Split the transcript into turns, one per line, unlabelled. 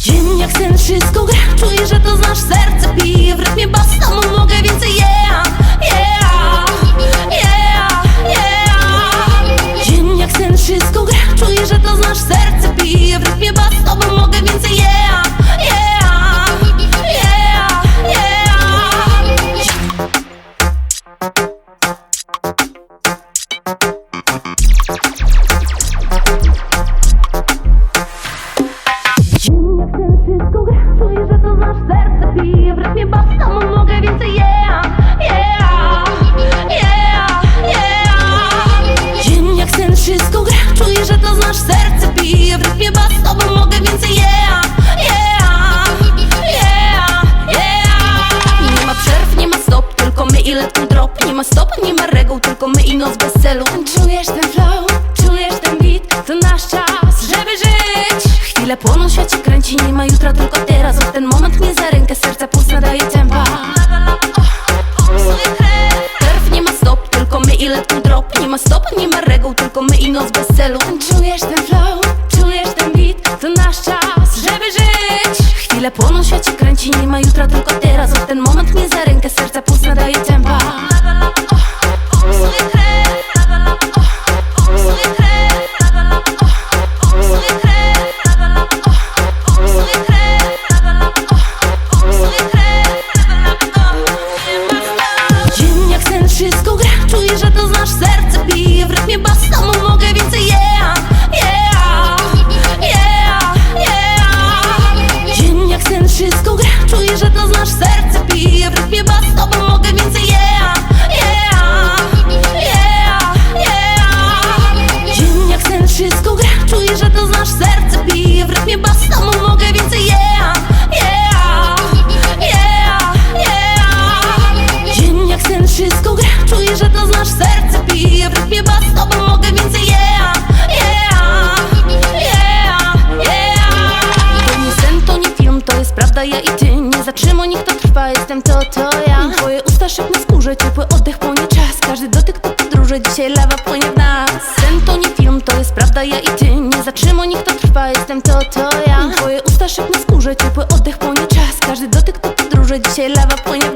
Dzień jak sen wszystko gra. Czuję, że to znasz serce pije W rytmie basta mam nogę Wszystko gra, czuję, że to nasz serce bije W rytmie basta, mam nogę, więcej yeah, yeah, yeah, yeah. Dzień jak sen, wszystko gra, czuję, że to nasz serce bije W rytmie basta, mam nogę, więcej yeah, yeah, yeah, yeah Nie ma przerw, nie ma stop, tylko my i letny drop. Nie ma stop, nie ma reguł, tylko my i noc bez celu. Czujesz ten flow, czujesz ten beat, to nasz czas. Chwile płoną, świat się kręci, nie ma jutra, tylko teraz. W ten moment mnie za rękę, serca puls nadaje tempa. Perf nie ma stop, tylko my i letni drop. Nie ma stop, nie ma reguł, tylko my i noc bez celu. Czujesz ten flow, czujesz ten beat, to nasz czas, żeby żyć. Chwile płoną, świat się kręci, nie ma jutra, tylko teraz. W ten moment Nie zatrzymuj, niech to trwa, jestem to, to ja. Twoje usta szybko skórze, ciepły oddech płonie czas. Każdy dotyk to podróże, dzisiaj lawa płynie w nas. Sen to nie film, to jest prawda, ja i ty. Nie zatrzymuj, niech to trwa, jestem to, to ja. Twoje usta szybko skórze, ciepły oddech płonie czas. Każdy dotyk to podróże, dzisiaj lawa płynie